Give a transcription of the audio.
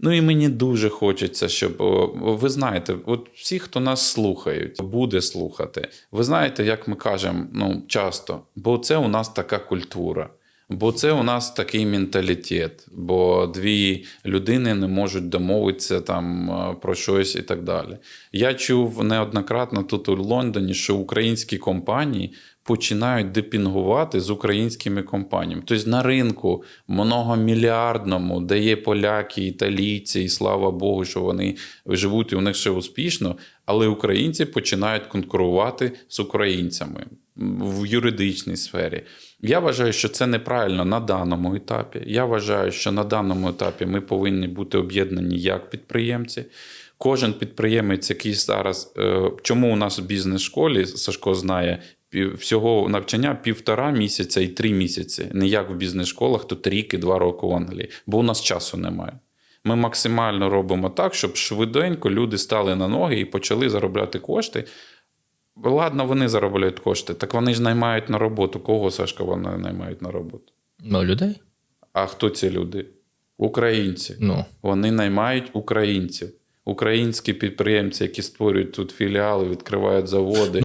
Ну і мені дуже хочеться, щоб ви знаєте, от всі, хто нас слухають, буде слухати. Ви знаєте, як ми кажемо ну, часто, бо це у нас така культура. Бо це у нас такий менталітет, бо дві людини не можуть домовитися там е, про щось і так далі. Я чув неоднократно тут у Лондоні, що українські компанії починають депінгувати з українськими компаніями. Тобто на ринку многомільярдному, де є поляки, італійці, і слава Богу, що вони живуть і у них все успішно, але українці починають конкурувати з українцями в юридичній сфері. Я вважаю, що це неправильно на даному етапі. Я вважаю, що на даному етапі ми повинні бути об'єднані як підприємці. Кожен підприємець, який зараз, е, чому у нас в бізнес-школі Сашко знає, всього навчання півтора місяця і три місяці. Не як в бізнес-школах, тут рік і два роки в Англії, бо у нас часу немає. Ми максимально робимо так, щоб швиденько люди стали на ноги і почали заробляти кошти. Ладно, вони заробляють кошти, так вони ж наймають на роботу. Кого Сашка вони наймають на роботу? Ну, людей? А хто ці люди? Українці. Ну. Вони наймають українців. Українські підприємці, які створюють тут філіали, відкривають заводи.